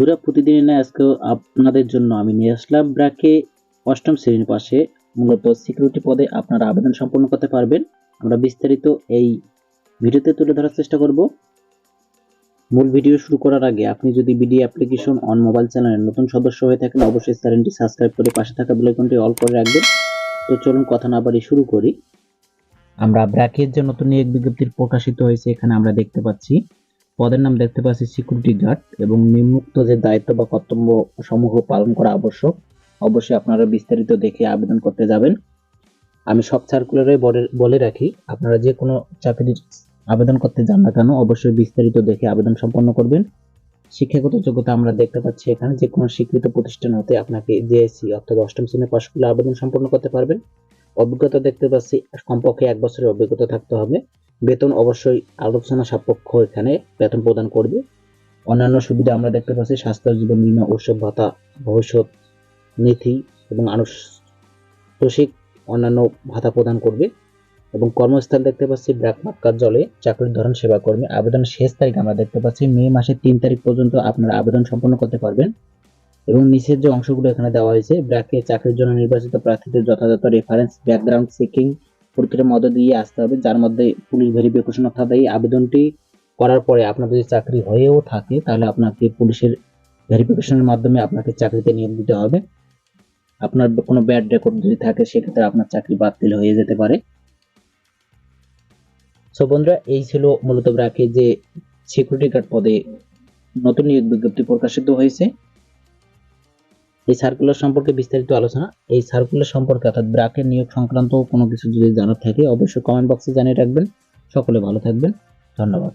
বন্ধুরা, প্রতিদিনের ন্যায় আজকেও আপনাদের জন্য আমি নিয়ে আসলাম ব্র্যাকে অষ্টম শ্রেণির পাশে মূলত সিকিউরিটি পদে আপনারা আবেদন সম্পন্ন করতে পারবেন। আমরা বিস্তারিত এই ভিডিওতে তুলে ধরার চেষ্টা করব। মূল ভিডিও শুরু করার আগে আপনি যদি বিডি অ্যাপ্লিকেশন অন মোবাইল চ্যানেলের নতুন সদস্য হয়ে থাকেন, অবশ্যই চ্যানেলটি সাবস্ক্রাইব করে পাশে থাকা বেল আইকনটি অল করে রাখবেন। তো চলুন কথা না বাড়ি শুরু করি। আমরা ব্র্যাকের যে নতুন নিয়োগ বিজ্ঞপ্তির প্রকাশিত হয়েছে, এখানে আমরা দেখতে পাচ্ছি পদের নাম দেখতে পাচ্ছি সিকিউরিটি গার্ড এবং নিম্নোক্ত যে দায়িত্ব বা কর্তব্য সমূহ পালন করা আবশ্যক, অবশ্যই আপনারা বিস্তারিত দেখে আবেদন করতে যাবেন। আমি সব সার্কুলারে বলে রাখি, আপনারা যে কোনো চাকরির আবেদন করতে যান না কেন, অবশ্যই বিস্তারিত দেখে আবেদন সম্পন্ন করবেন। শিক্ষাগত যোগ্যতা আমরা দেখতে পাচ্ছি এখানে, যে কোনো স্বীকৃত প্রতিষ্ঠান হতে আপনাকে জেএসসি অর্থাৎ অষ্টম শ্রেণি পাশ করলে আবেদন সম্পন্ন করতে পারবেন। অভিজ্ঞতা দেখতে পাচ্ছি, কমপক্ষে এক বছরের অভিজ্ঞতা থাকতে হবে। বেতন অবশ্যই আলোচনা সাপেক্ষ এখানে বেতন প্রদান করবে। অন্যান্য সুবিধা আমরা দেখতে পাচ্ছি, স্বাস্থ্য, জীবন বীমা, উৎসব, ভাতা, ভবিষ্যৎ নীতি এবং আনুষ্ঠানিক অন্যান্য ভাতা প্রদান করবে। এবং কর্মস্থল দেখতে পাচ্ছি, ব্র্যাক কার্যালয়ে চাকরির ধরন সেবা কর্মী। আবেদন শেষ তারিখ আমরা দেখতে পাচ্ছি, মে মাসের তিন তারিখ পর্যন্ত আপনারা আবেদন সম্পন্ন করতে পারবেন। এবং নিচের যে অংশগুলো এখানে দেওয়া হয়েছে, ব্র্যাকে চাকরির জন্য নির্বাচিত প্রার্থীদের যথাযথ রেফারেন্স ব্যাকগ্রাউন্ড চেকিং প্রক্রিয়ার মধ্য দিয়ে আসতে হবে, যার মধ্যে পুলিশ ভেরিফিকেশন অর্থাৎ এই আবেদনটি করার পরে আপনার যদি চাকরি হয়েও থাকে, তাহলে আপনাকে পুলিশের ভেরিফিকেশনের মাধ্যমে আপনাকে চাকরিতে নিয়োগ দিতে হবে। আপনার কোনো ব্যাড রেকর্ড যদি থাকে, সেক্ষেত্রে আপনার চাকরি বাতিল হয়ে যেতে পারে। সো বন্ধুরা, এই ছিল মূলত ব্র্যাকে যে সিকিউরিটি গার্ড পদে নতুন নিয়োগ বিজ্ঞপ্তি প্রকাশিত হয়েছে। এই সার্কুলার সম্পর্কে বিস্তারিত আলোচনা, এই সার্কুলার সম্পর্কে অর্থাৎ ব্রাকের নিয়োগ সংক্রান্ত কোনো কিছু যদি জানার থাকে, অবশ্যই কমেন্ট বক্সে জানিয়ে রাখবেন। সকলে ভালো থাকবেন। ধন্যবাদ।